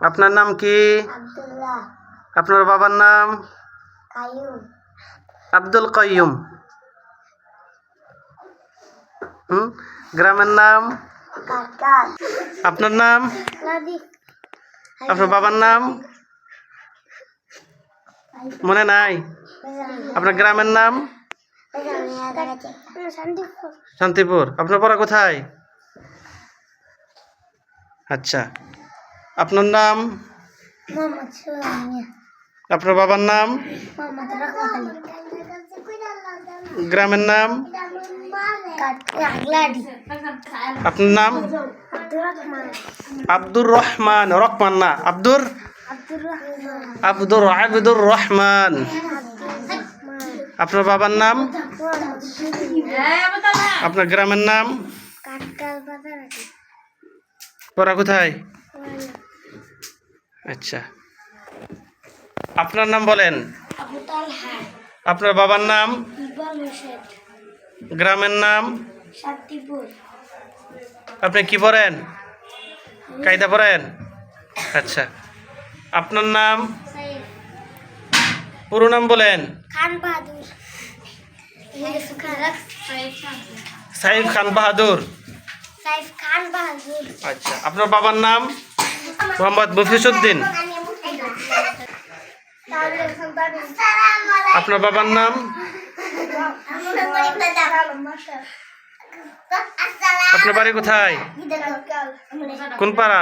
আপনার নাম কি? আপনার বাবার নাম? আব্দুল কয়ুম হুম? গ্রামের নাম? আপনার নাম? আপনার বাবার নাম? মনে নাই? আপনার গ্রামের নাম? শান্তিপুর। আপনার পড়া কোথায়? আচ্ছা। আপনার নাম? আপনার বাবার নাম? গ্রামের নাম? আপনার নাম? আব্দুর রহমান। রহমান না আব্দুর? আব্দুর রহমান আব্দুর রহমান। আপনার বাবার নাম? আপনার গ্রামের নাম? পড়া কোথায়? আচ্ছা। আপনার নাম বলেন? আপনার বাবার নাম? গ্রামের নাম? আপনি কি পড়েন? কায়দা পড়েন? আচ্ছা। আপনার নাম? পুরো নাম বলেন। সাইফ খান বাহাদুর। আচ্ছা। আপনার বাবার নাম? মোহাম্মদ মফিসুদ্দিন আপনার বাবার নাম? আপনার বাড়ি কোথায়? কোন পাড়া?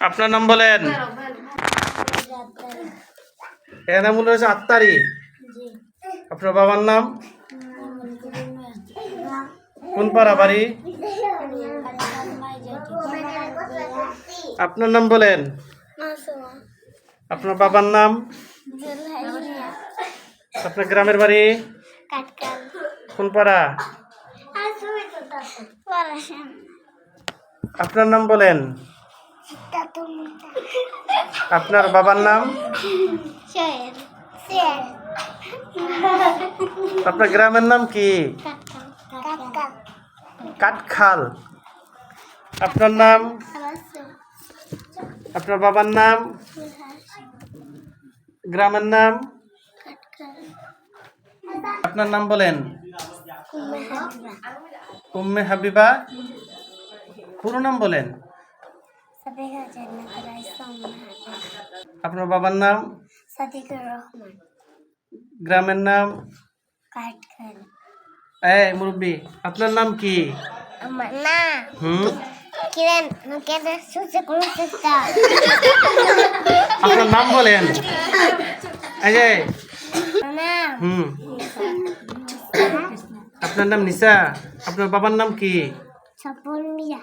আপনার নাম বলেন। নাম হচ্ছে আত্মারি। আপনার বাবার নাম? কোন পাড়া বাড়ি? আপনার নাম বলেন? আপনার বাবার নাম? আপনার গ্রামের বাড়ি? কোন পাড়া? আপনার নাম বলেন? আপনার বাবার নাম? আপনার গ্রামের নাম কি? কাঠখাল আপনার নাম? আপনার বাবার নাম? গ্রামের নাম? আপনার নাম বলেন? উম্মে হাবিবা। পুরো নাম বলেন। আপনার বাবার নাম? রহমান গ্রামের নাম? এই মুরব্বী আপনার নাম কি? আমার হুম? কিরেন কেন সুসে চেষ্টা আপনার নাম বলেন এই যে হুম আপনার নাম নিসা আপনার বাবার নাম কি সপন মিয়া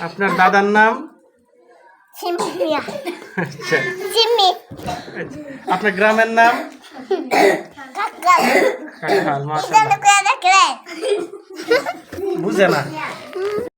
আপনার দাদার নাম আচ্ছা। আপনার গ্রামের নাম বুঝে না